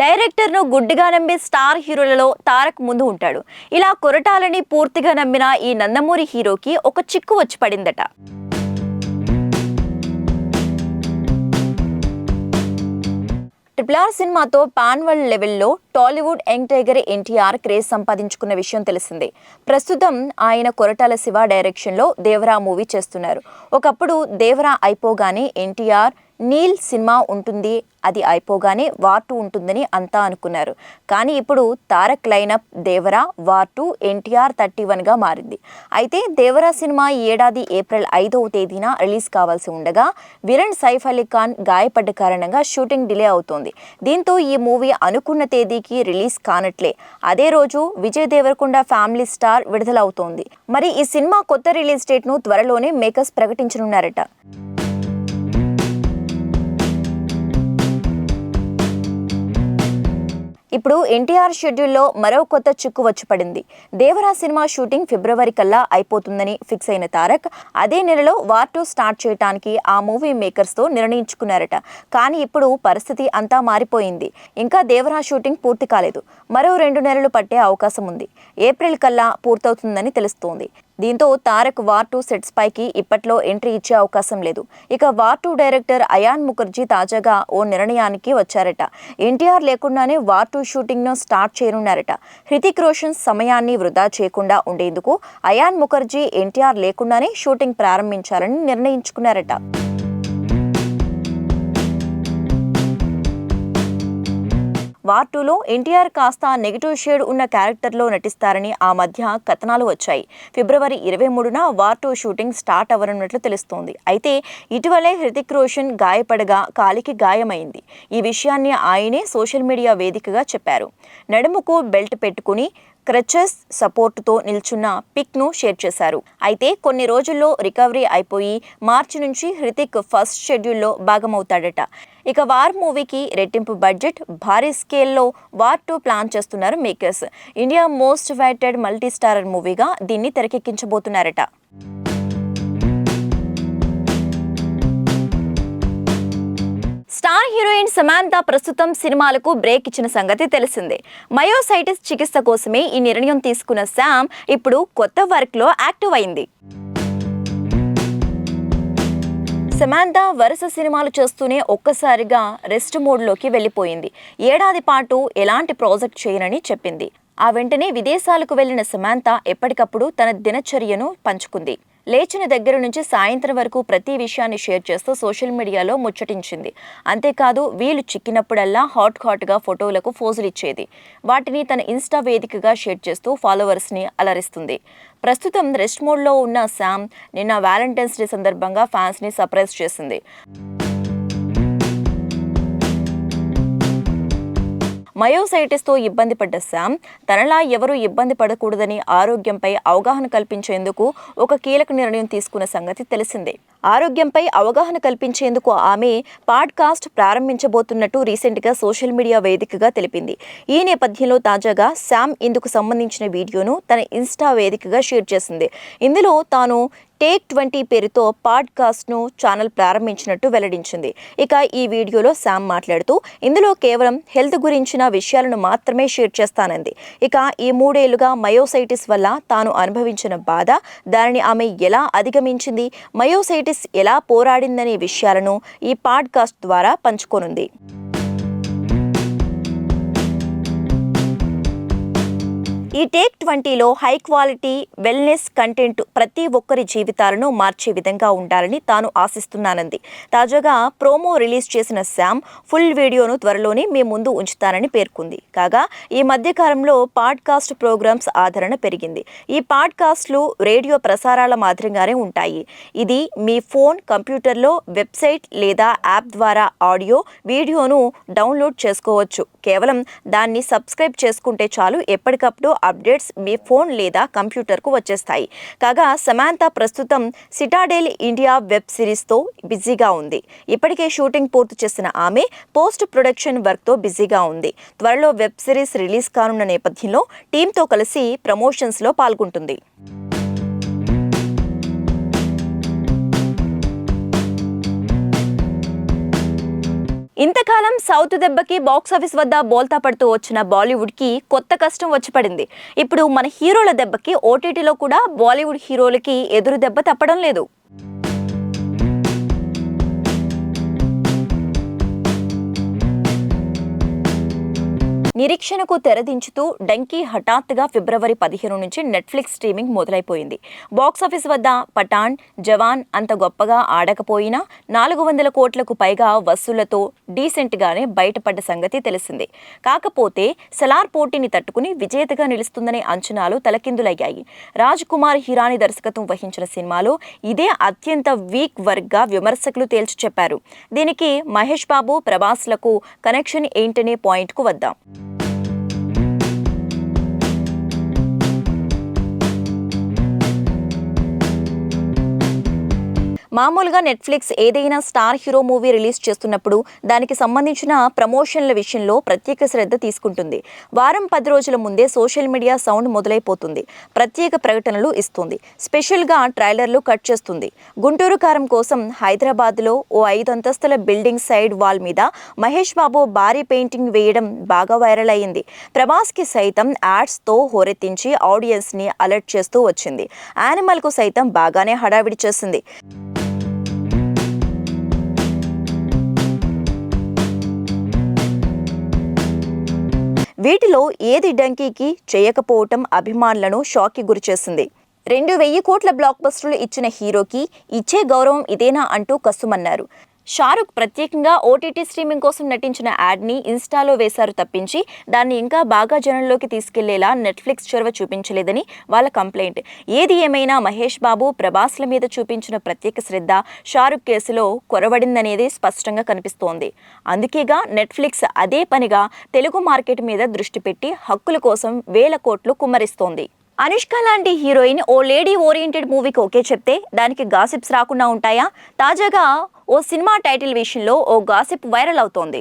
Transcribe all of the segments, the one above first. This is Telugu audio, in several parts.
డైరెక్టర్ను గుడ్డిగా నమ్మే స్టార్ హీరోలలో తారక్ ముందు ఉంటాడు. ఇలా కొరటాలని పూర్తిగా నమ్మిన ఈ నందమూరి హీరోకి ఒక చిక్కు వచ్చి పడిందట. ట్రిపుల్ ఆర్ సినిమాతో పాన్ వరల్డ్ లెవెల్లో Tollywood young tiger NTR craze సంపాదించుకున్న విషయం తెలిసిందే. ప్రస్తుతం ఆయన కొరటాల శివ డైరెక్షన్లో దేవరా మూవీ చేస్తున్నారు. ఒకప్పుడు దేవరా అయిపోగానే ఎన్టీఆర్ నీల్ సినిమా ఉంటుంది అది అయిపోగానే వార్ టూ ఉంటుందని అంతా అనుకున్నారు. కానీ ఇప్పుడు Tarak lineup Devara war two NTR thirty వన్గా మారింది. అయితే దేవరా సినిమా ఈ ఏడాది ఏప్రిల్ ఐదవ తేదీన రిలీజ్ కావాల్సి ఉండగా విరణ్ సైఫ్ అలీ ఖాన్ గాయపడ్డ కారణంగా షూటింగ్ డిలే అవుతోంది. దీంతో ఈ మూవీ అనుకున్న తేదీకి రిలీజ్ కానట్లే. అదే రోజు విజయ్ దేవరకొండ ఫ్యామిలీ స్టార్ విడుదలవుతోంది. మరి ఈ సినిమా కొత్త రిలీజ్ డేట్ను త్వరలోనే మేకర్స్ ప్రకటించనున్నారట. ఇప్పుడు ఎన్టీఆర్ షెడ్యూల్లో మరో కొత్త చిక్కు వచ్చి పడింది దేవరా సినిమా షూటింగ్ ఫిబ్రవరి కల్లా అయిపోతుందని ఫిక్స్ అయిన తారక్ అదే నెలలో వార్ టూ స్టార్ట్ చేయడానికి ఆ మూవీ మేకర్స్తో నిర్ణయించుకున్నారట. కానీ ఇప్పుడు పరిస్థితి అంతా మారిపోయింది. ఇంకా దేవరా షూటింగ్ పూర్తి కాలేదు. మరో రెండు నెలలు పట్టే అవకాశం ఉంది. ఏప్రిల్ కల్లా పూర్తవుతుందని తెలుస్తోంది. దీంతో తారక్ వార్ టూ సెట్స్ పైకి ఇప్పట్లో ఎంట్రీ ఇచ్చే అవకాశం లేదు. ఇక war two director Ayan Mukerji తాజాగా ఓ నిర్ణయానికి వచ్చారట. ఎన్టీఆర్ లేకుండానే వార్ టూ షూటింగ్ను స్టార్ట్ చేయనున్నారట. హృతిక్ రోషన్ సమయాన్ని వృధా చేయకుండా ఉండేందుకు అయాన్ ముఖర్జీ ఎన్టీఆర్ లేకుండానే షూటింగ్ ప్రారంభించాలని నిర్ణయించుకున్నారట. వార్ టూలో ఎన్టీఆర్ కాస్త నెగిటివ్ షేడ్ ఉన్న క్యారెక్టర్లో నటిస్తారని ఆ మధ్య కథనాలు వచ్చాయి. ఫిబ్రవరి ఇరవై మూడున వార్ టూ షూటింగ్ స్టార్ట్ అవ్వనున్నట్లు తెలుస్తోంది. అయితే ఇటీవలే హృతిక్ రోషన్ గాయపడగా కాలికి గాయమైంది. ఈ విషయాన్ని ఆయనే సోషల్ మీడియా వేదికగా చెప్పారు. నడుముకు బెల్ట్ పెట్టుకుని క్రచెస్ సపోర్టుతో నిల్చున్న పిక్ను షేర్ చేశారు. అయితే కొన్ని రోజుల్లో రికవరీ అయిపోయి మార్చి నుంచి హృతిక్ ఫస్ట్ షెడ్యూల్లో భాగమవుతాడట. ఇక వార్ మూవీకి రెట్టింపు బడ్జెట్ భారీ స్కేల్లో వార్ టూ ప్లాన్ చేస్తున్నారు makers. India most waited multi starrer మూవీగా దీన్ని తెరకెక్కించబోతున్నారట. హీరోయిన్ సమాంత ప్రస్తుతం సినిమాలకు బ్రేక్ ఇచ్చిన సంగతి తెలిసిందే. మయోసైటిస్ చికిత్స కోసమే ఈ నిర్ణయం తీసుకున్న శామ్ ఇప్పుడు కొత్త వర్క్లో యాక్టివ్ అయింది. సమాంత వరుస సినిమాలు చేస్తూనే ఒక్కసారిగా రెస్ట్ మోడ్లోకి వెళ్ళిపోయింది. ఏడాది పాటు ఎలాంటి ప్రాజెక్ట్ చేయనని చెప్పింది. ఆ వెంటనే విదేశాలకు వెళ్ళిన సమాంత ఎప్పటికప్పుడు తన దినచర్యను పంచుకుంది. లేచిన దగ్గర నుంచి సాయంత్రం వరకు ప్రతి విషయాన్ని షేర్ చేస్తూ సోషల్ మీడియాలో ముచ్చటించింది. అంతేకాదు వీలు చిక్కినప్పుడల్లా హాట్ హాట్గా ఫోటోలకు ఫోజులు ఇచ్చేది. వాటిని తన ఇన్స్టా వేదికగా షేర్ చేస్తూ ఫాలోవర్స్ని అలరిస్తుంది. ప్రస్తుతం రెస్ట్ మోడ్లో ఉన్న శామ్ నిన్న వ్యాలంటైన్స్ డే సందర్భంగా ఫ్యాన్స్ని సర్ప్రైజ్ చేసింది. మయోసైటిస్తో ఇబ్బంది పడ్డ శామ్ తనలా ఎవరూ ఇబ్బంది పడకూడదని ఆరోగ్యంపై అవగాహన కల్పించేందుకు ఒక కీలక నిర్ణయం తీసుకున్న సంగతి తెలిసిందే. ఆరోగ్యంపై అవగాహన కల్పించేందుకు ఆమె పాడ్కాస్ట్ ప్రారంభించబోతున్నట్టు రీసెంట్గా సోషల్ మీడియా వేదికగా తెలిపింది. ఈ నేపథ్యంలో తాజాగా శామ్ ఇందుకు సంబంధించిన వీడియోను తన ఇన్స్టా వేదికగా షేర్ చేసింది. ఇందులో తాను టేక్ ట్వంటీ పేరుతో పాడ్కాస్ట్ను ఛానల్ ప్రారంభించినట్టు వెల్లడించింది. ఇక ఈ వీడియోలో శామ్ మాట్లాడుతూ ఇందులో కేవలం హెల్త్ గురించిన విషయాలను మాత్రమే షేర్ చేస్తానంది. ఇక ఈ మూడేళ్ళుగా మయోసైటిస్ వల్ల తాను అనుభవించిన బాధ దానిని ఆమె ఎలా అధిగమించింది మయోసైటిస్ ఎలా పోరాడిందనే విషయాలను ఈ పాడ్కాస్ట్ ద్వారా పంచుకోనుంది. ఈ టేక్ ట్వంటీలో హై క్వాలిటీ వెల్నెస్ కంటెంట్ ప్రతి ఒక్కరి జీవితాలను మార్చే విధంగా ఉండాలని తాను ఆశిస్తున్నానంది. తాజాగా ప్రోమో రిలీజ్ చేసిన శామ్ ఫుల్ వీడియోను త్వరలోనే మీ ముందు ఉంచుతానని పేర్కొంది. కాగా ఈ మధ్యకాలంలో పాడ్కాస్ట్ ప్రోగ్రామ్స్ ఆదరణ పెరిగింది. ఈ పాడ్కాస్ట్లు రేడియో ప్రసారాల మాదిరిగానే ఉంటాయి. ఇది మీ ఫోన్ కంప్యూటర్లో వెబ్సైట్ లేదా యాప్ ద్వారా ఆడియో వీడియోను డౌన్లోడ్ చేసుకోవచ్చు. కేవలం దాన్ని సబ్స్క్రైబ్ చేసుకుంటే చాలు ఎప్పటికప్పుడు అప్డేట్స్ మీ ఫోన్ లేదా కంప్యూటర్కు వచ్చేస్తాయి. కాగా సమాంత ప్రస్తుతం సిటాడెల్ ఇండియా వెబ్ సిరీస్తో బిజీగా ఉంది. ఇప్పటికే షూటింగ్ పూర్తి చేసిన ఆమె పోస్ట్ ప్రొడక్షన్ వర్క్తో బిజీగా ఉంది. త్వరలో వెబ్ సిరీస్ రిలీజ్ కానున్న నేపథ్యంలో టీంతో కలిసి ప్రమోషన్స్లో పాల్గొంటుంది. ఇంతకాలం సౌత్ దెబ్బకి బాక్సాఫీస్ వద్ద బోల్తా పడుతూ వచ్చిన బాలీవుడ్కి కొత్త కష్టం వచ్చి పడింది. ఇప్పుడు మన హీరోల దెబ్బకి ఓటీటీలో కూడా బాలీవుడ్ హీరోలకి ఎదురు దెబ్బ తప్పడం లేదు. నిరీక్షణకు తెరదించుతూ డంకీ హఠాత్తుగా ఫిబ్రవరి పదిహేను నుంచి నెట్ఫ్లిక్స్ స్ట్రీమింగ్ మొదలైపోయింది. బాక్సాఫీస్ వద్ద పఠాన్ జవాన్ అంత గొప్పగా ఆడకపోయినా నాలుగు వందల కోట్లకు పైగా వసూళ్ళతో డీసెంట్గానే బయటపడ్డ సంగతి తెలిసిందే. కాకపోతే సలార్ పోటీని తట్టుకుని విజేతగా నిలుస్తుందనే అంచనాలు తలకిందులయ్యాయి. రాజ్ కుమార్ హిరాని దర్శకత్వం వహించిన సినిమాలో ఇదే అత్యంత వీక్ వర్గ్గా విమర్శకులు తేల్చి చెప్పారు. దీనికి మహేష్ బాబు ప్రభాస్లకు కనెక్షన్ ఏంటనే పాయింట్కు వద్దాం. మామూలుగా నెట్ఫ్లిక్స్ ఏదైనా స్టార్ హీరో మూవీ రిలీజ్ చేస్తున్నప్పుడు దానికి సంబంధించిన ప్రమోషన్ల విషయంలో ప్రత్యేక శ్రద్ధ తీసుకుంటుంది. వారం పది రోజుల ముందే సోషల్ మీడియా సౌండ్ మొదలైపోతుంది. ప్రత్యేక ప్రకటనలు ఇస్తుంది. స్పెషల్గా ట్రైలర్లు కట్ చేస్తుంది. గుంటూరు కారం కోసం హైదరాబాద్లో ఓ ఐదు అంతస్తుల బిల్డింగ్ సైడ్ వాల్ మీద మహేష్ బాబు భారీ పెయింటింగ్ వేయడం బాగా వైరల్ అయ్యింది ప్రభాస్కి సైతం యాడ్స్తో హోరెత్తించి ఆడియన్స్ని అలర్ట్ చేస్తూ వచ్చింది. యానిమల్కు సైతం బాగానే హడావిడి చేసింది. వీటిలో ఏది డంకీకి చేయకపోవటం అభిమానులను షాక్కి గురిచేసింది రెండు వెయ్యి కోట్ల బ్లాక్ బస్టర్లు ఇచ్చిన హీరోకి ఇచ్చే గౌరవం ఇదేనా అంటూ కసుమన్నారు. షారుఖ్ ప్రత్యేకంగా ఓటీటీ స్ట్రీమింగ్ కోసం నటించిన యాడ్ని ఇన్స్టాలో వేశారు తప్పించి దాన్ని ఇంకా బాగా జనంలోకి తీసుకెళ్ళేలా నెట్ఫ్లిక్స్ చొరవ చూపించలేదని వాళ్ళ కంప్లైంట్. ఏది ఏమైనా మహేష్ బాబు ప్రభాస్ల మీద చూపించిన ప్రత్యేక శ్రద్ధ షారుఖ్ కేసులో కొరవడిందనేది స్పష్టంగా కనిపిస్తోంది. అందుకేగా నెట్ఫ్లిక్స్ అదే పనిగా తెలుగు మార్కెట్ మీద దృష్టి పెట్టి హక్కుల కోసం వేల కోట్లు కుమ్మరిస్తోంది. అనుష్క లాంటి హీరోయిన్ ఓ లేడీ ఓరియంటెడ్ మూవీకి ఓకే చెప్తే దానికి గాసిప్స్ రాకుండా ఉంటాయా? తాజాగా ఓ సినిమా టైటిల్ విషయంలో ఓ గాసిప్ వైరల్ అవుతోంది.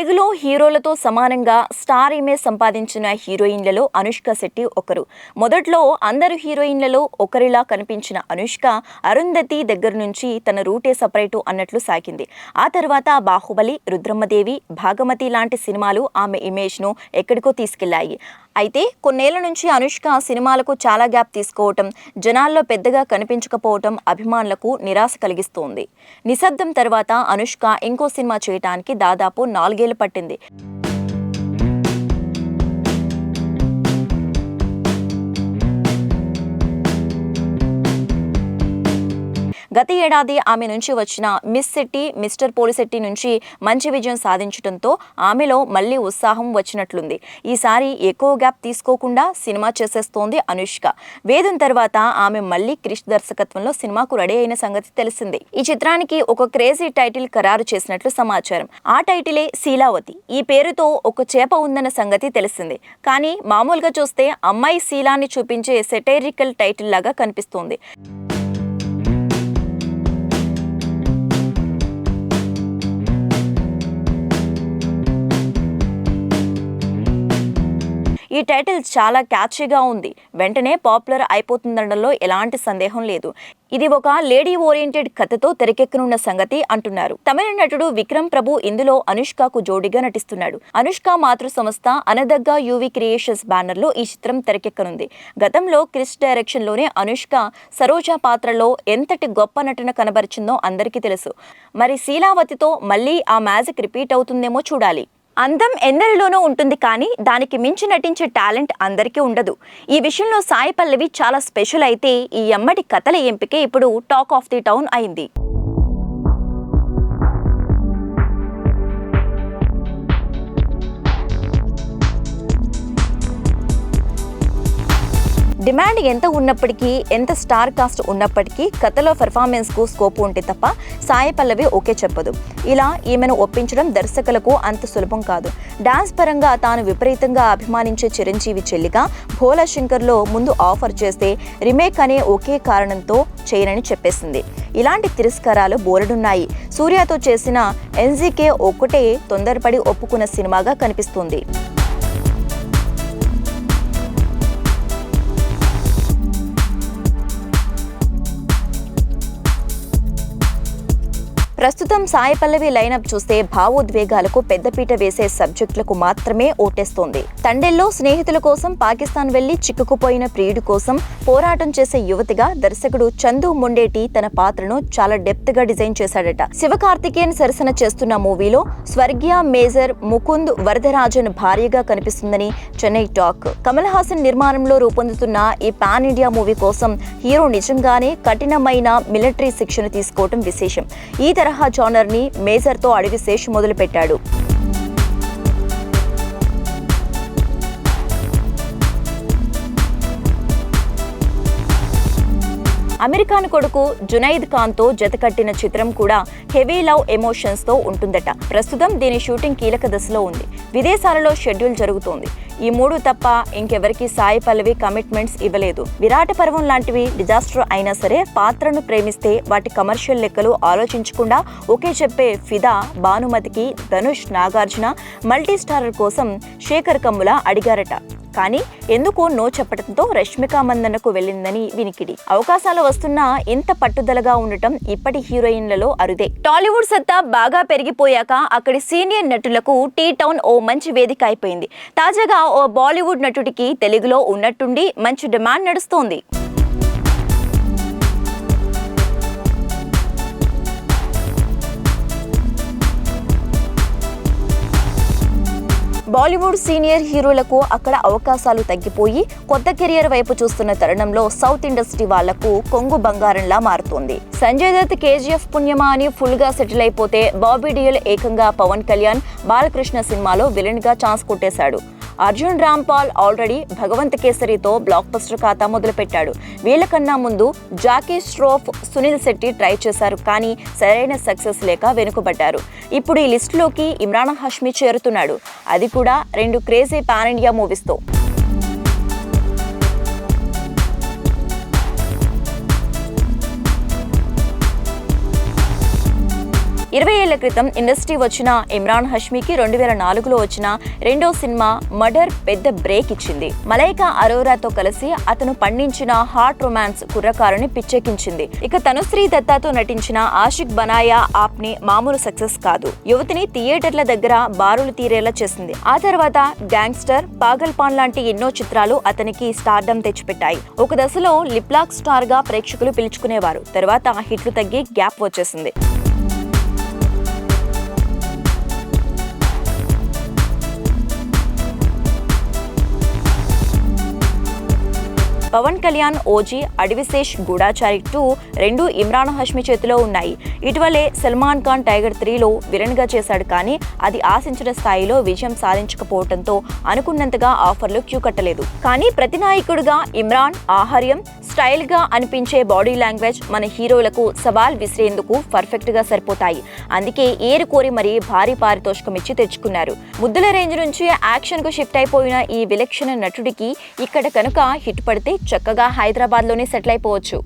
తెలుగులో హీరోలతో సమానంగా స్టార్ ఇమేజ్ సంపాదించిన హీరోయిన్లలో అనుష్క శెట్టి ఒకరు. మొదట్లో అందరు హీరోయిన్లలో ఒకరిలా కనిపించిన అనుష్క అరుంధతి దగ్గర నుంచి తన రూటే సపరేటు అన్నట్లు సాగింది. ఆ తర్వాత బాహుబలి రుద్రమ్మదేవి భాగమతి లాంటి సినిమాలు ఆమె ఇమేజ్ను ఎక్కడికో తీసుకెళ్ళాయి. అయితే కొన్నేళ్ళ నుంచి అనుష్క సినిమాలకు చాలా గ్యాప్ తీసుకోవటం జనాల్లో పెద్దగా కనిపించకపోవటం అభిమానులకు నిరాశ కలిగిస్తోంది. నిశ్శబ్దం తర్వాత అనుష్క ఇంకో సినిమా చేయటానికి దాదాపు నాలుగేళ్ళు పట్టింది. గత ఏడాది ఆమె నుంచి వచ్చిన మిస్ సిట్టి మిస్టర్ పోలిసెట్టి నుంచి మంచి విజయం సాధించడంతో ఆమెలో మళ్ళీ ఉత్సాహం వచ్చినట్లుంది. ఈసారి ఎక్కువ గ్యాప్ తీసుకోకుండా సినిమా చేసేస్తోంది అనుష్క. వేదం తర్వాత ఆమె మళ్ళీ క్రిష్ దర్శకత్వంలో సినిమాకు రెడీ అయిన సంగతి తెలిసింది. ఈ చిత్రానికి ఒక క్రేజీ టైటిల్ ఖరారు చేసినట్లు సమాచారం. ఆ టైటిలే శీలావతి. ఈ పేరుతో ఒక చేప ఉందన్న సంగతి తెలిసింది. కానీ మామూలుగా చూస్తే అమ్మాయి శీలాన్ని చూపించే సెటైరికల్ టైటిల్ లాగా కనిపిస్తోంది. ఈ టైటిల్ చాలా క్యాచీగా ఉంది. వెంటనే పాపులర్ అయిపోతుందనడంలో ఎలాంటి సందేహం లేదు. ఇది ఒక లేడీ ఓరియంటెడ్ కథతో తెరకెక్కనున్న సంగతి అంటున్నారు. తమిళ నటుడు విక్రమ్ ప్రభు ఇందులో అనుష్కకు జోడిగా నటిస్తున్నాడు. అనుష్క మాతృ సంస్థ అనదగ్గ యువి క్రియేషన్స్ బ్యానర్లో ఈ చిత్రం తెరకెక్కనుంది. గతంలో క్రిస్ డైరెక్షన్లోనే అనుష్క సరోజా పాత్రలో ఎంతటి గొప్ప నటన కనబరిచిందో అందరికీ తెలుసు. మరి శీలావతితో మళ్ళీ ఆ మ్యాజిక్ రిపీట్ అవుతుందేమో చూడాలి. అందం ఎందరిలోనూ ఉంటుంది కానీ దానికి మించి నటించే టాలెంట్ అందరికీ ఉండదు. ఈ విషయంలో సాయి పల్లవి చాలా స్పెషల్ అయితే ఈ అమ్మడి కథల ఎంపిక ఇప్పుడు టాక్ ఆఫ్ ది టౌన్ అయింది. డిమాండ్ ఎంత ఉన్నప్పటికీ ఎంత స్టార్ కాస్ట్ ఉన్నప్పటికీ కథలో పెర్ఫార్మెన్స్కు స్కోప్ ఉంటే తప్ప సాయి పల్లవి ఓకే చెప్పదు. ఇలా ఈమెను ఒప్పించడం దర్శకులకు అంత సులభం కాదు. డాన్స్ పరంగా తాను విపరీతంగా అభిమానించే చిరంజీవి చెల్లిగా భోలా శంకర్లో ముందు ఆఫర్ చేస్తే రీమేక్ అనే ఒకే కారణంతో చేయనని చెప్పేసింది. ఇలాంటి తిరస్కారాలు బోలెడున్నాయి. సూర్యతో చేసిన ఎన్జీకే ఒక్కటే తొందరపడి ఒప్పుకున్న సినిమాగా కనిపిస్తుంది. ప్రస్తుతం సాయి పల్లవి లైనప్ చూస్తే భావోద్వేగాలకు పెద్దపీట వేసే సబ్జెక్టులకు మాత్రమే ఓటేస్తోంది. తండెల్లో స్నేహితుల కోసం పాకిస్తాన్ వెళ్ళి చిక్కుకుపోయిన ప్రియుడి కోసం పోరాటం చేసే యువతిగా దర్శకుడు చందు మొండేటి తన పాత్రను చాలా డెప్త్గా డిజైన్ చేశాడట. శివకార్తికేయన్ సరసన చేస్తున్న మూవీలో స్వర్గీయ మేజర్ ముకుంద్ వరదరాజన్ భార్యగా కనిపిస్తుందని చెన్నై టాక్. కమల్ హాసన్ నిర్మాణంలో రూపొందుతున్న ఈ పాన్ ఇండియా మూవీ కోసం హీరో నిజంగానే కఠినమైన మిలిటరీ శిక్షణ తీసుకోవటం విశేషం. ఈ తరహా వరాహ జానర్ని మేజర్తో అడవి శేష్ మొదలుపెట్టాడు. అమెరికాన్ కొడుకు జునైద్ ఖాన్తో జతకట్టిన చిత్రం కూడా హెవీ లవ్ ఎమోషన్స్తో ఉంటుందట. ప్రస్తుతం దీని షూటింగ్ కీలక దశలో ఉంది. విదేశాలలో షెడ్యూల్ జరుగుతోంది. ఈ మూడు తప్ప ఇంకెవరికి సాయి పల్లవి కమిట్మెంట్స్ ఇవ్వలేదు. విరాట పర్వం లాంటివి డిజాస్టర్ అయినా సరే పాత్రను ప్రేమిస్తే వాటి కమర్షియల్ లెక్కలు ఆలోచించకుండా ఒకే చెప్పే ఫిదా భానుమతికి ధనుష్ నాగార్జున మల్టీ స్టారర్ కోసం శేఖర్ కమ్ముల అడిగారట. కానీ ఎందుకో నో చెప్పడంతో రష్మిక మందనకు వెళ్ళిందని వినికిడి. అవకాశాలు వస్తున్నా ఇంత పట్టుదలగా ఉండటం ఇప్పటి హీరోయిన్లలో అరుదే. టాలీవుడ్ సత్తా బాగా పెరిగిపోయాక అక్కడి సీనియర్ నటులకు టీ టౌన్ ఓ మంచి వేదిక అయిపోయింది. తాజాగా ఓ బాలీవుడ్ నటుడికి తెలుగులో ఉన్నట్టుండి మంచి డిమాండ్ నడుస్తోంది. బాలీవుడ్ సీనియర్ హీరోలకు అక్కడ అవకాశాలు తగ్గిపోయి కొత్త కెరియర్ వైపు చూస్తున్న తరుణంలో సౌత్ ఇండస్ట్రీ వాళ్ళకు కొంగు బంగారంలా మారుతోంది. సంజయ్ దత్ కేజీఎఫ్ పుణ్యమా అని ఫుల్గా సెటిల్ అయిపోతే బాబీ డియల్ ఏకంగా పవన్ కళ్యాణ్ బాలకృష్ణ సినిమాలో విలన్గా ఛాన్స్ కొట్టేశాడు. అర్జున్ రాంపాల్ ఆల్రెడీ భగవంత్ కేసరితో బ్లాక్ బస్టర్ ఖాతా మొదలుపెట్టాడు. వీళ్ళకన్నా ముందు జాకీ స్ట్రోఫ్ సునీల్ శెట్టి ట్రై చేశారు కానీ సరైన సక్సెస్ లేక వెనుకబడ్డారు. ఇప్పుడు ఈ లిస్టులోకి ఇమ్రాన్ హష్మి చేరుతున్నాడు. అది కూడా రెండు క్రేజీ పాన్ ఇండియా మూవీస్తో ఇరవై ఏళ్ళ క్రితం ఇండస్ట్రీ వచ్చిన ఇమ్రాన్ హష్మీకి రెండు వేల నాలుగులో వచ్చిన రెండో సినిమా మర్డర్ పెద్ద బ్రేక్ ఇచ్చింది. మలైకా అరోరాతో కలిసి అతను పండించిన హాట్ రొమాన్స్ కుర్రకారుని పిచ్చెక్కించింది. ఇక తనుశ్రీ దత్తాతో నటించిన ఆషిక్ బనాయా ఆప్ని మామూలు సక్సెస్ కాదు. యువతిని థియేటర్ల దగ్గర బారులు తీరేలా చేసింది. ఆ తర్వాత గ్యాంగ్స్టర్ పాగల్ పాన్ లాంటి ఎన్నో చిత్రాలు అతనికి స్టార్డమ్ తెచ్చిపెట్టాయి. ఒక దశలో లిప్లాక్ స్టార్గా ప్రేక్షకులు పిలుచుకునేవారు. తర్వాత హిట్లు తగ్గి గ్యాప్ వచ్చేసింది. పవన్ కళ్యాణ్ ఓజీ అడివిశేష్ గూఢాచారి టూ రెండు ఇమ్రాన్ హష్మి చేతిలో ఉన్నాయి. ఇటీవలే సల్మాన్ ఖాన్ టైగర్ త్రీలో విలన్గా చేశాడు కానీ అది ఆశించిన స్థాయిలో విజయం సాధించకపోవడంతో అనుకున్నంతగా ఆఫర్లు క్యూ కట్టలేదు. కానీ ప్రతినాయకుడిగా ఇమ్రాన్ ఆహార్యం స్టైల్గా అనిపించే బాడీ లాంగ్వేజ్ మన హీరోలకు సవాల్ విసిరేందుకు పర్ఫెక్ట్గా సరిపోతాయి. అందుకే ఏరు కోరి మరీ భారీ పారితోషికం ఇచ్చి తెచ్చుకున్నారు. ముద్దుల రేంజ్ నుంచి యాక్షన్కు షిఫ్ట్ అయిపోయిన ఈ విలక్షణ నటుడికి ఇక్కడ కనుక హిట్ పడితే చక్కగా హైదరాబాద్లోనే సెటిల్ అయిపోవచ్చు.